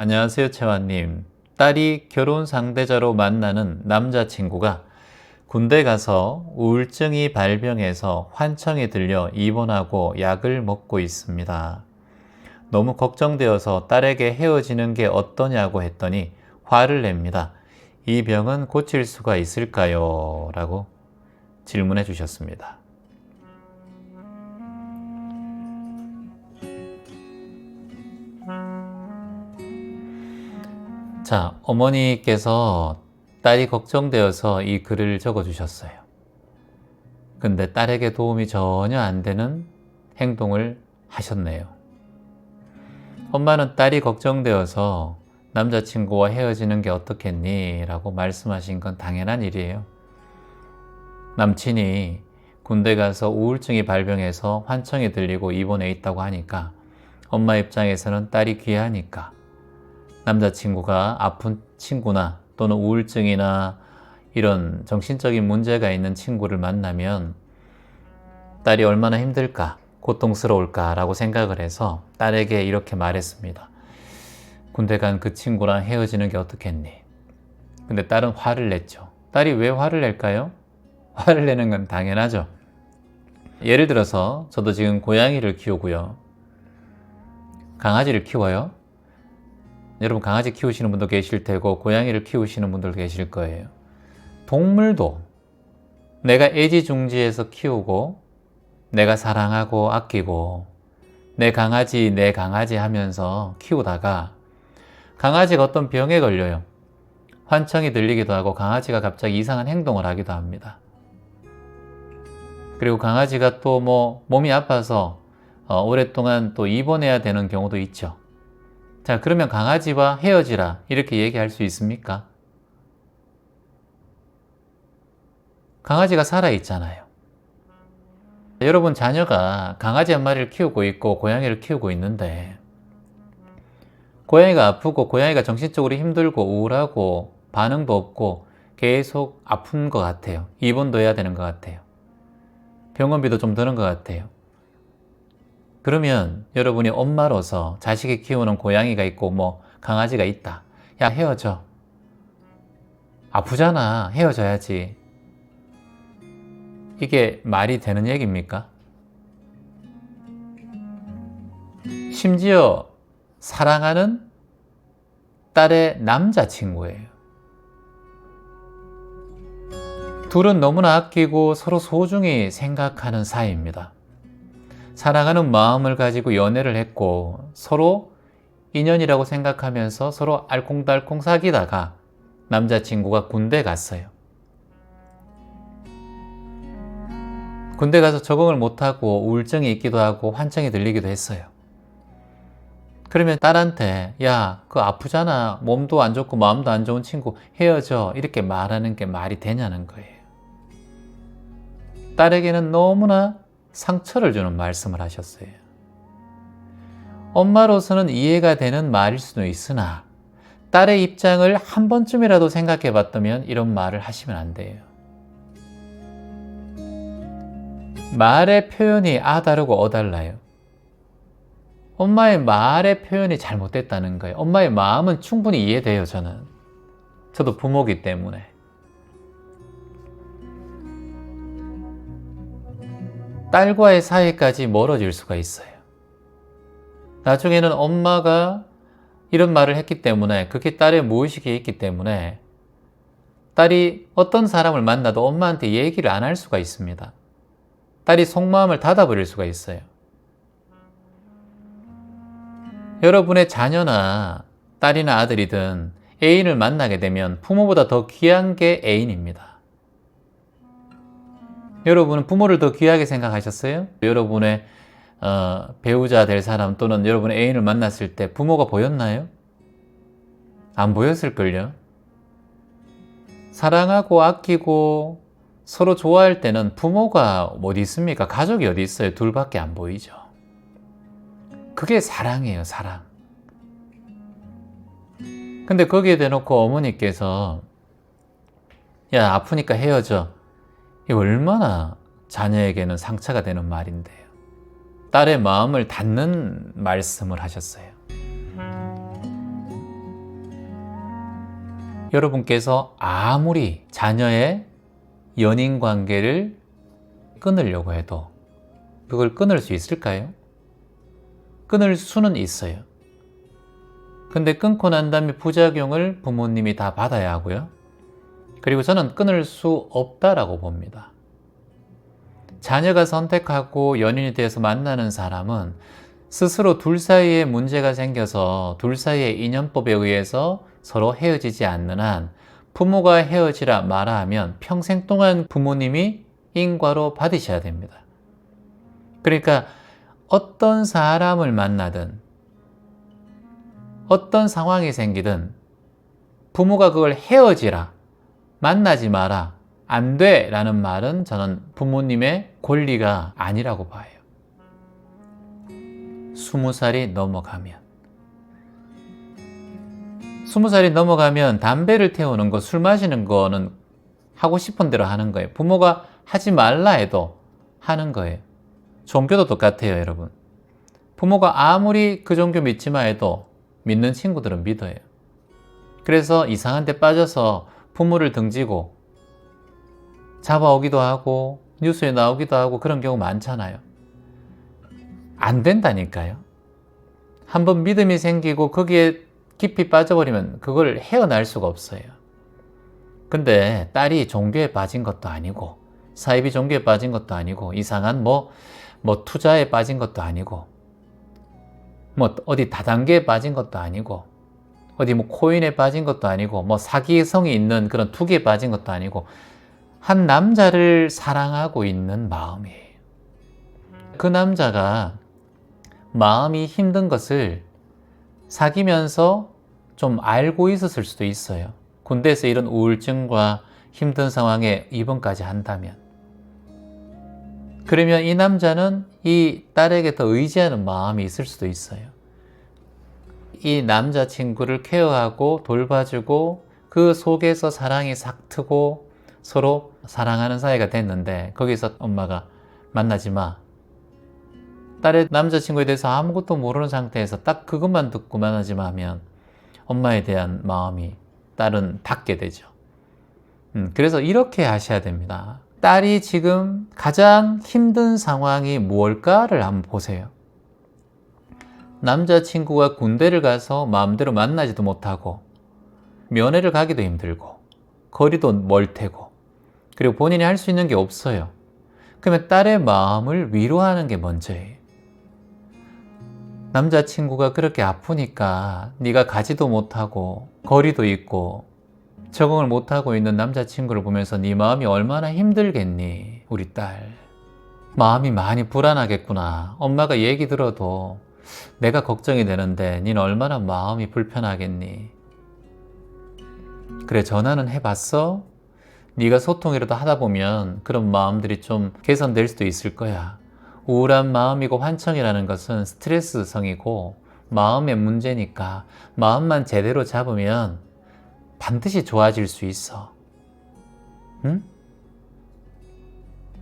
안녕하세요, 채화님. 딸이 결혼 상대자로 만나는 남자친구가 군대 가서 우울증이 발병해서 환청에 들려 입원하고 약을 먹고 있습니다. 너무 걱정되어서 딸에게 헤어지는 게 어떠냐고 했더니 화를 냅니다. 이 병은 고칠 수가 있을까요? 라고 질문해 주셨습니다. 자, 어머니께서 딸이 걱정되어서 이 글을 적어 주셨어요. 근데 딸에게 도움이 전혀 안 되는 행동을 하셨네요. 엄마는 딸이 걱정되어서 남자친구와 헤어지는 게 어떻겠니? 라고 말씀하신 건 당연한 일이에요. 남친이 군대 가서 우울증이 발병해서 환청이 들리고 입원해 있다고 하니까 엄마 입장에서는 딸이 귀하니까 남자친구가 아픈 친구나 또는 우울증이나 이런 정신적인 문제가 있는 친구를 만나면 딸이 얼마나 힘들까, 고통스러울까라고 생각을 해서 딸에게 이렇게 말했습니다. 군대 간 그 친구랑 헤어지는 게 어떻겠니? 근데 딸은 화를 냈죠. 딸이 왜 화를 낼까요? 화를 내는 건 당연하죠. 예를 들어서 저도 지금 고양이를 키우고요. 강아지를 키워요. 여러분 강아지 키우시는 분도 계실 테고 고양이를 키우시는 분들 계실 거예요. 동물도 내가 애지중지해서 키우고 내가 사랑하고 아끼고 내 강아지 내 강아지 하면서 키우다가 강아지가 어떤 병에 걸려요. 환청이 들리기도 하고 강아지가 갑자기 이상한 행동을 하기도 합니다. 그리고 강아지가 또 뭐 몸이 아파서 어, 오랫동안 또 입원해야 되는 경우도 있죠. 자, 그러면 강아지와 헤어지라. 이렇게 얘기할 수 있습니까? 강아지가 살아있잖아요. 여러분, 자녀가 강아지 한 마리를 키우고 있고, 고양이를 키우고 있는데, 고양이가 아프고, 고양이가 정신적으로 힘들고, 우울하고, 반응도 없고, 계속 아픈 것 같아요. 입원도 해야 되는 것 같아요. 병원비도 좀 드는 것 같아요. 그러면 여러분이 엄마로서 자식이 키우는 고양이가 있고 뭐 강아지가 있다. 야, 헤어져. 아프잖아. 헤어져야지. 이게 말이 되는 얘기입니까? 심지어 사랑하는 딸의 남자친구예요. 둘은 너무나 아끼고 서로 소중히 생각하는 사이입니다. 사랑하는 마음을 가지고 연애를 했고 서로 인연이라고 생각하면서 서로 알콩달콩 사귀다가 남자친구가 군대 갔어요. 군대 가서 적응을 못하고 우울증이 있기도 하고 환청이 들리기도 했어요. 그러면 딸한테 야, 그 아프잖아. 몸도 안 좋고 마음도 안 좋은 친구 헤어져. 이렇게 말하는 게 말이 되냐는 거예요. 딸에게는 너무나 상처를 주는 말씀을 하셨어요. 엄마로서는 이해가 되는 말일 수도 있으나 딸의 입장을 한 번쯤이라도 생각해 봤다면 이런 말을 하시면 안 돼요. 말의 표현이 아 다르고 어 달라요. 엄마의 말의 표현이 잘못됐다는 거예요. 엄마의 마음은 충분히 이해돼요, 저는. 저도 부모기 때문에. 딸과의 사이까지 멀어질 수가 있어요. 나중에는 엄마가 이런 말을 했기 때문에 그게 딸의 무의식에 있기 때문에 딸이 어떤 사람을 만나도 엄마한테 얘기를 안 할 수가 있습니다. 딸이 속마음을 닫아버릴 수가 있어요. 여러분의 자녀나 딸이나 아들이든 애인을 만나게 되면 부모보다 더 귀한 게 애인입니다. 여러분은 부모를 더 귀하게 생각하셨어요? 여러분의 어, 배우자 될 사람 또는 여러분의 애인을 만났을 때 부모가 보였나요? 안 보였을걸요? 사랑하고 아끼고 서로 좋아할 때는 부모가 어디 있습니까? 가족이 어디 있어요? 둘밖에 안 보이죠. 그게 사랑이에요, 사랑. 근데 거기에 대놓고 어머니께서 야, 아프니까 헤어져. 이 얼마나 자녀에게는 상처가 되는 말인데요. 딸의 마음을 닫는 말씀을 하셨어요. 여러분께서 아무리 자녀의 연인 관계를 끊으려고 해도 그걸 끊을 수 있을까요? 끊을 수는 있어요. 근데 끊고 난 다음에 부작용을 부모님이 다 받아야 하고요. 그리고 저는 끊을 수 없다라고 봅니다. 자녀가 선택하고 연인이 되어서 만나는 사람은 스스로 둘 사이에 문제가 생겨서 둘 사이의 인연법에 의해서 서로 헤어지지 않는 한 부모가 헤어지라 말아 하면 평생 동안 부모님이 인과로 받으셔야 됩니다. 그러니까 어떤 사람을 만나든 어떤 상황이 생기든 부모가 그걸 헤어지라 만나지 마라 안 돼 라는 말은 저는 부모님의 권리가 아니라고 봐요. 스무 살이 넘어가면 스무 살이 넘어가면 담배를 태우는 거, 술 마시는 거는 하고 싶은 대로 하는 거예요. 부모가 하지 말라 해도 하는 거예요. 종교도 똑같아요, 여러분. 부모가 아무리 그 종교 믿지 마 해도 믿는 친구들은 믿어요. 그래서 이상한 데 빠져서 부모를 등지고 잡아오기도 하고 뉴스에 나오기도 하고 그런 경우 많잖아요. 안 된다니까요. 한번 믿음이 생기고 거기에 깊이 빠져버리면 그걸 헤어날 수가 없어요. 근데 딸이 종교에 빠진 것도 아니고 사이비 종교에 빠진 것도 아니고 이상한 뭐, 뭐 투자에 빠진 것도 아니고 뭐 어디 다단계에 빠진 것도 아니고 어디 뭐 코인에 빠진 것도 아니고 뭐 사기성이 있는 그런 투기에 빠진 것도 아니고 한 남자를 사랑하고 있는 마음이에요. 그 남자가 마음이 힘든 것을 사귀면서 좀 알고 있었을 수도 있어요. 군대에서 이런 우울증과 힘든 상황에 입원까지 한다면. 그러면 이 남자는 이 딸에게 더 의지하는 마음이 있을 수도 있어요. 이 남자친구를 케어하고 돌봐주고 그 속에서 사랑이 싹 트고 서로 사랑하는 사이가 됐는데 거기서 엄마가 만나지 마. 딸의 남자친구에 대해서 아무것도 모르는 상태에서 딱 그것만 듣고 만나지 마 하면 엄마에 대한 마음이 딸은 닫게 되죠. 음, 그래서 이렇게 하셔야 됩니다. 딸이 지금 가장 힘든 상황이 무엇일까를 한번 보세요. 남자친구가 군대를 가서 마음대로 만나지도 못하고 면회를 가기도 힘들고 거리도 멀 테고 그리고 본인이 할 수 있는 게 없어요. 그러면 딸의 마음을 위로하는 게 먼저예요. 남자친구가 그렇게 아프니까 네가 가지도 못하고 거리도 있고 적응을 못하고 있는 남자친구를 보면서 네 마음이 얼마나 힘들겠니 우리 딸 마음이 많이 불안하겠구나 엄마가 얘기 들어도 내가 걱정이 되는데 니는 얼마나 마음이 불편하겠니 그래 전화는 해봤어? 네가 소통이라도 하다 보면 그런 마음들이 좀 개선될 수도 있을 거야 우울한 마음이고 환청이라는 것은 스트레스성이고 마음의 문제니까 마음만 제대로 잡으면 반드시 좋아질 수 있어. 응?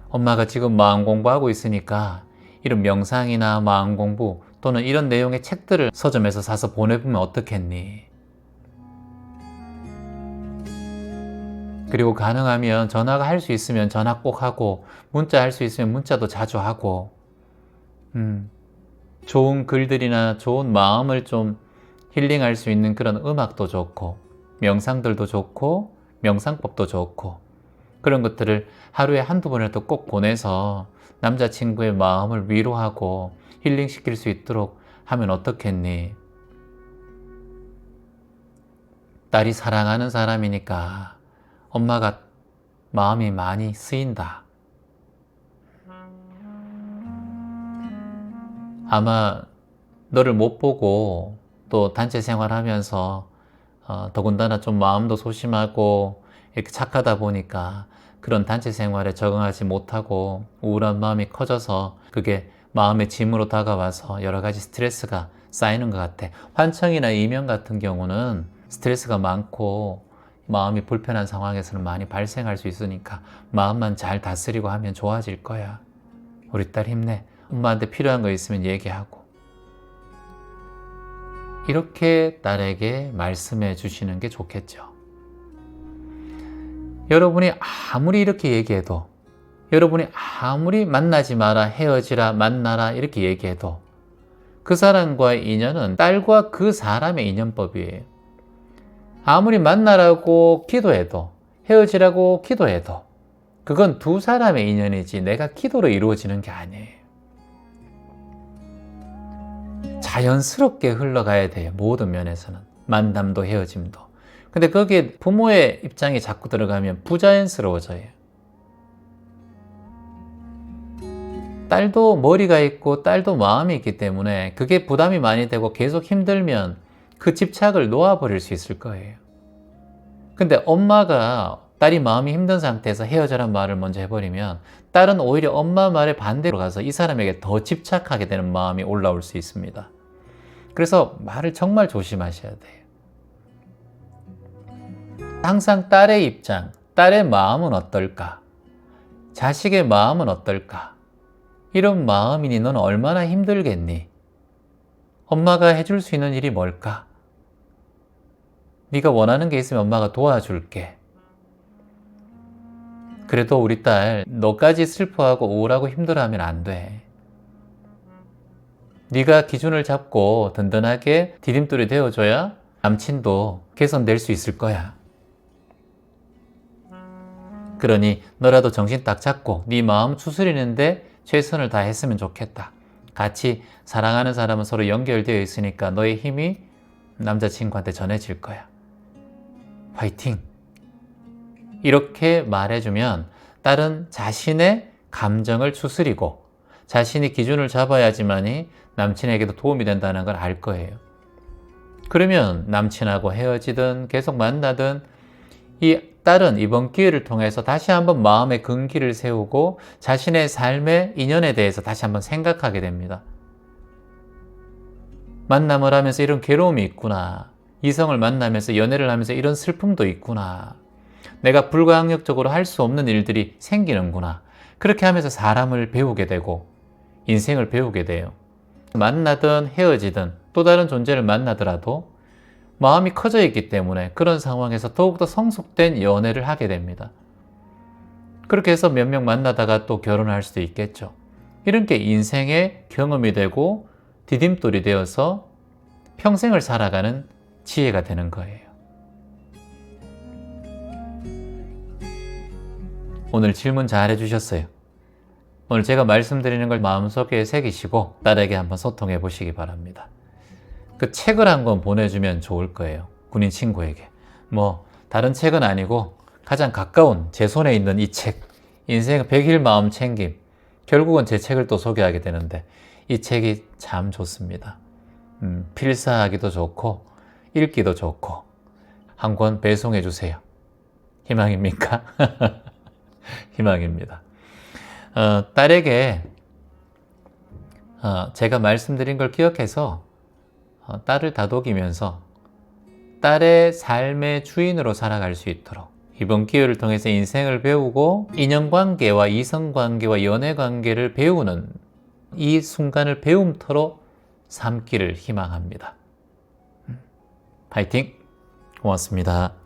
엄마가 지금 마음 공부하고 있으니까 이런 명상이나 마음 공부 또는 이런 내용의 책들을 서점에서 사서 보내보면 어떻겠니? 그리고 가능하면 전화가 할 수 있으면 전화 꼭 하고 문자 할 수 있으면 문자도 자주 하고 음, 좋은 글들이나 좋은 마음을 좀 힐링할 수 있는 그런 음악도 좋고 명상들도 좋고 명상법도 좋고 그런 것들을 하루에 한두 번이라도 꼭 보내서 남자친구의 마음을 위로하고 힐링시킬 수 있도록 하면 어떻겠니? 딸이 사랑하는 사람이니까 엄마가 마음이 많이 쓰인다. 아마 너를 못 보고 또 단체 생활하면서 어, 더군다나 좀 마음도 소심하고 이렇게 착하다 보니까 그런 단체 생활에 적응하지 못하고 우울한 마음이 커져서 그게 마음의 짐으로 다가와서 여러 가지 스트레스가 쌓이는 것 같아. 환청이나 이명 같은 경우는 스트레스가 많고 마음이 불편한 상황에서는 많이 발생할 수 있으니까 마음만 잘 다스리고 하면 좋아질 거야. 우리 딸 힘내. 엄마한테 필요한 거 있으면 얘기하고. 이렇게 딸에게 말씀해 주시는 게 좋겠죠. 여러분이 아무리 이렇게 얘기해도 여러분이 아무리 만나지 마라, 헤어지라, 만나라 이렇게 얘기해도 그 사람과의 인연은 딸과 그 사람의 인연법이에요. 아무리 만나라고 기도해도 헤어지라고 기도해도 그건 두 사람의 인연이지 내가 기도로 이루어지는 게 아니에요. 자연스럽게 흘러가야 돼요. 모든 면에서는. 만남도 헤어짐도. 근데 거기에 부모의 입장이 자꾸 들어가면 부자연스러워져요. 딸도 머리가 있고 딸도 마음이 있기 때문에 그게 부담이 많이 되고 계속 힘들면 그 집착을 놓아버릴 수 있을 거예요. 근데 엄마가 딸이 마음이 힘든 상태에서 헤어져란 말을 먼저 해버리면 딸은 오히려 엄마 말에 반대로 가서 이 사람에게 더 집착하게 되는 마음이 올라올 수 있습니다. 그래서 말을 정말 조심하셔야 돼요. 항상 딸의 입장, 딸의 마음은 어떨까? 자식의 마음은 어떨까? 이런 마음이니 넌 얼마나 힘들겠니? 엄마가 해줄 수 있는 일이 뭘까? 네가 원하는 게 있으면 엄마가 도와줄게. 그래도 우리 딸 너까지 슬퍼하고 우울하고 힘들어하면 안 돼. 네가 기준을 잡고 든든하게 디딤돌이 되어줘야 남친도 개선될 수 있을 거야. 그러니 너라도 정신 딱 잡고 네 마음 추스리는데 최선을 다했으면 좋겠다. 같이 사랑하는 사람은 서로 연결되어 있으니까 너의 힘이 남자친구한테 전해질 거야. 화이팅! 이렇게 말해주면 딸은 자신의 감정을 추스리고 자신이 기준을 잡아야지만이 남친에게도 도움이 된다는 걸 알 거예요. 그러면 남친하고 헤어지든 계속 만나든 이 딸은 이번 기회를 통해서 다시 한번 마음의 근기를 세우고 자신의 삶의 인연에 대해서 다시 한번 생각하게 됩니다. 만남을 하면서 이런 괴로움이 있구나. 이성을 만나면서 연애를 하면서 이런 슬픔도 있구나. 내가 불가항력적으로 할 수 없는 일들이 생기는구나. 그렇게 하면서 사람을 배우게 되고 인생을 배우게 돼요. 만나든 헤어지든 또 다른 존재를 만나더라도 마음이 커져 있기 때문에 그런 상황에서 더욱더 성숙된 연애를 하게 됩니다. 그렇게 해서 몇 명 만나다가 또 결혼할 수도 있겠죠. 이런 게 인생의 경험이 되고 디딤돌이 되어서 평생을 살아가는 지혜가 되는 거예요. 오늘 질문 잘 해주셨어요. 오늘 제가 말씀드리는 걸 마음속에 새기시고 딸에게 한번 소통해 보시기 바랍니다. 그 책을 한 권 보내주면 좋을 거예요. 군인 친구에게. 뭐, 다른 책은 아니고 가장 가까운 제 손에 있는 이 책. 인생 100일 마음 챙김. 결국은 제 책을 또 소개하게 되는데 이 책이 참 좋습니다. 음, 필사하기도 좋고 읽기도 좋고 한 권 배송해 주세요. 희망입니까? 희망입니다. 어, 딸에게 어, 제가 말씀드린 걸 기억해서 어, 딸을 다독이면서 딸의 삶의 주인으로 살아갈 수 있도록 이번 기회를 통해서 인생을 배우고 인연관계와 이성관계와 연애관계를 배우는 이 순간을 배움터로 삼기를 희망합니다. 음, 파이팅! 고맙습니다.